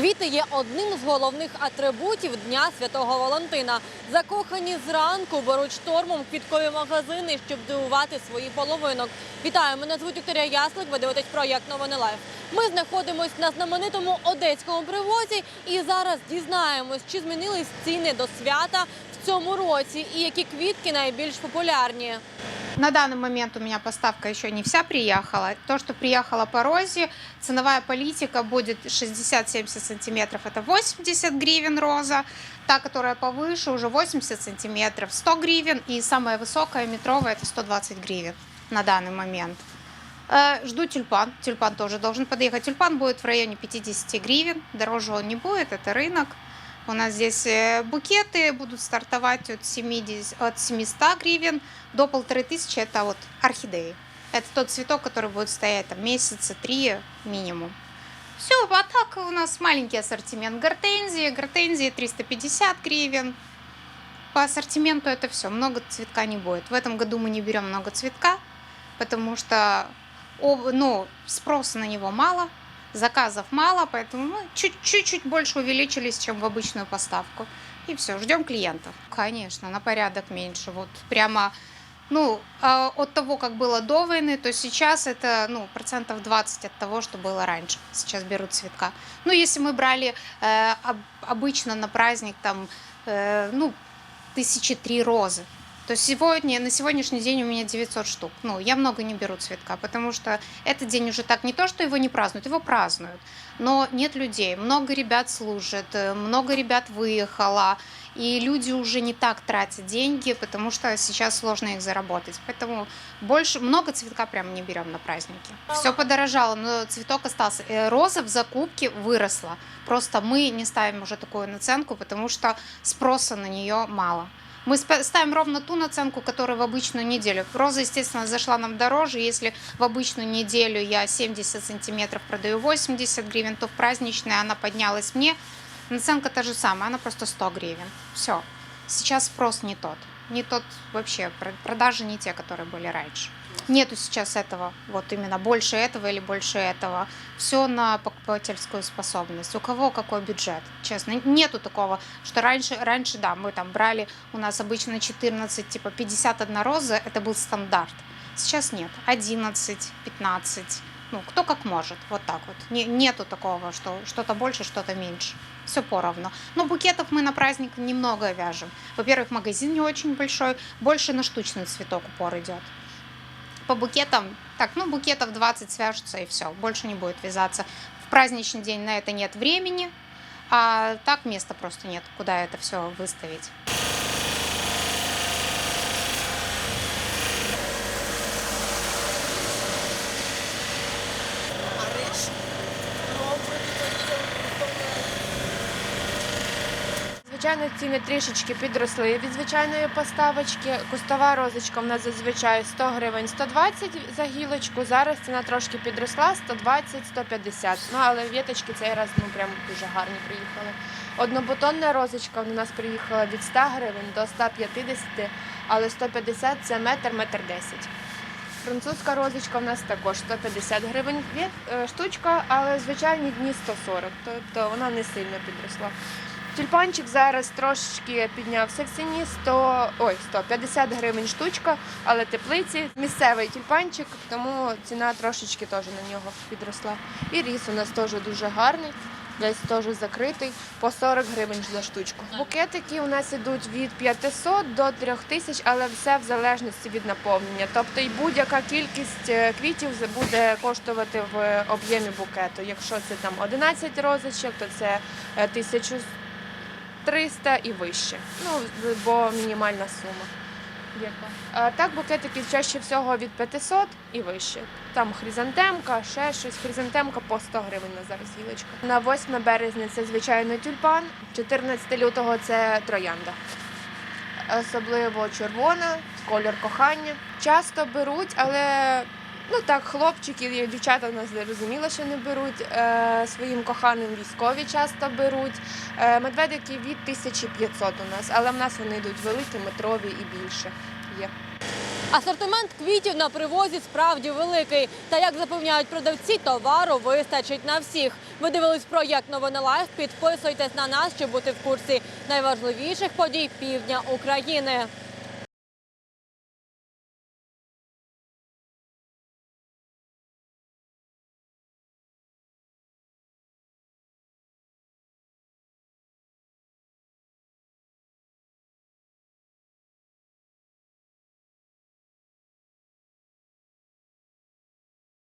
Квіти є одним з головних атрибутів Дня Святого Валентина. Закохані зранку беруть штормом квіткові магазини, щоб дивувати свої половинок. Вітаю, мене звуть Вікторія Яслик. Ви дивитесь проєкт Новини Лайф. Ми знаходимось на знаменитому одеському привозі і зараз дізнаємось, чи змінились ціни до свята в цьому році і які квітки найбільш популярні. На данный момент у меня поставка еще не вся приехала. То, что приехала по розе, ценовая политика будет 60-70 сантиметров, это 80 гривен роза. Та, которая повыше, уже 80 сантиметров, 100 гривен. И самая высокая метровая, это 120 гривен на данный момент. Э, Жду тюльпан. Тюльпан тоже должен подъехать. Тюльпан будет в районе 50 гривен. Дороже он не будет, это рынок. У нас здесь э, букеты будут стартовать от, 70, от 700 гривен до полторы тысячи. Это вот орхидеи. Это тот цветок, который будет стоять там месяца три минимум. Все, а так у нас маленький ассортимент гортензии. Гортензии 350 гривен. По ассортименту это все. Много цветка не будет. В этом году мы не берем много цветка, потому что ну, спроса на него мало, заказов мало, поэтому мы чуть- чуть-чуть больше увеличились, чем в обычную поставку. И все, ждем клиентов. Конечно, на порядок меньше. Вот прямо, ну, а, от того, как было до войны, то сейчас это, ну, процентов 20 от того, что было раньше. Сейчас берут цветка. Ну, если мы брали э, об- обычно на праздник там, э, ну, тысячи три розы, то сегодня, на сегодняшний день у меня 900 штук. Ну, я много не беру цветка, потому что этот день уже так не то, что его не празднуют, его празднуют. Но нет людей, много ребят служат, э, много ребят выехало, И люди уже не так тратят деньги, потому что сейчас сложно их заработать. Поэтому больше, много цветка прям не берем на праздники. Все подорожало, но цветок остался. Э, Роза в закупке выросла. Просто мы не ставим уже такую наценку, потому что спроса на нее мало. Мы ставим ровно ту наценку, которая в обычную неделю. Роза, естественно, зашла нам дороже. Если в обычную неделю я 70 сантиметров продаю 80 гривен, то в праздничной она поднялась мне. Наценка та же самая, она просто 100 гривен. Все. Сейчас спрос не тот. Не тот вообще. Про- Продажи не те, которые были раньше. Нету сейчас этого, вот именно больше этого или больше этого. Все на покупательскую способность. У кого какой бюджет, честно. Нету такого, что раньше, раньше, да, мы там брали, у нас обычно 14, типа 51 роза, это был стандарт. Сейчас нет, 11, 15, ну, кто как может, вот так вот. Не, нету такого, что что-то больше, что-то меньше. Все поровну. Но букетов мы на праздник немного вяжем. Во-первых, магазин не очень большой, больше на штучный цветок упор идет. По букетам, так, ну, букетов 20 свяжутся и все, больше не будет вязаться. В праздничный день на это нет времени, а так места просто нет, куда это все выставить. Звичайно, ціни трішечки підросли від звичайної поставочки. Кустова розочка в нас зазвичай 100 гривень 120 за гілочку. Зараз ціна трошки підросла 120-150. Ну але віточки цей раз ну прям дуже гарні приїхали. Однобутонна розочка у нас приїхала від 100 гривень до 150, але 150 це метр, метр 10. Французька розочка в нас також 150 гривень е, штучка, але звичайні дні 140, тобто вона не сильно підросла. Тюльпанчик зараз трошечки піднявся в ціні 100, ой, 150 гривень штучка, але теплиці місцевий тюльпанчик, тому ціна трошечки теж на нього підросла. І ріс у нас теж дуже гарний, десь теж закритий, по 40 гривень за штучку. Букетики у нас ідуть від 500 до 3000, але все в залежності від наповнення. Тобто і будь-яка кількість е, квітів буде коштувати в об'ємі букету. Якщо це там 11 розочок, то це е, 1000 300 і вище. Ну, бо мінімальна сума. Яка? А так букетики чаще всього від 500 і вище. Там хризантемка, ще щось. Хризантемка по 100 гривень на зараз гілочка. На 8 березня це звичайно тюльпан, 14 лютого це троянда. Особливо червона, колір кохання. Часто беруть, але Ну так, хлопчиків і дівчата в нас зрозуміло, що не беруть. Е, своїм коханим військові часто беруть. Е, медведики від 1500 у нас, але в нас вони йдуть великі, метрові і більше є. Асортимент квітів на привозі справді великий. Та як запевняють продавці, товару вистачить на всіх. Ви дивились проєкт «Новини Лайф». Підписуйтесь на нас, щоб бути в курсі найважливіших подій півдня України.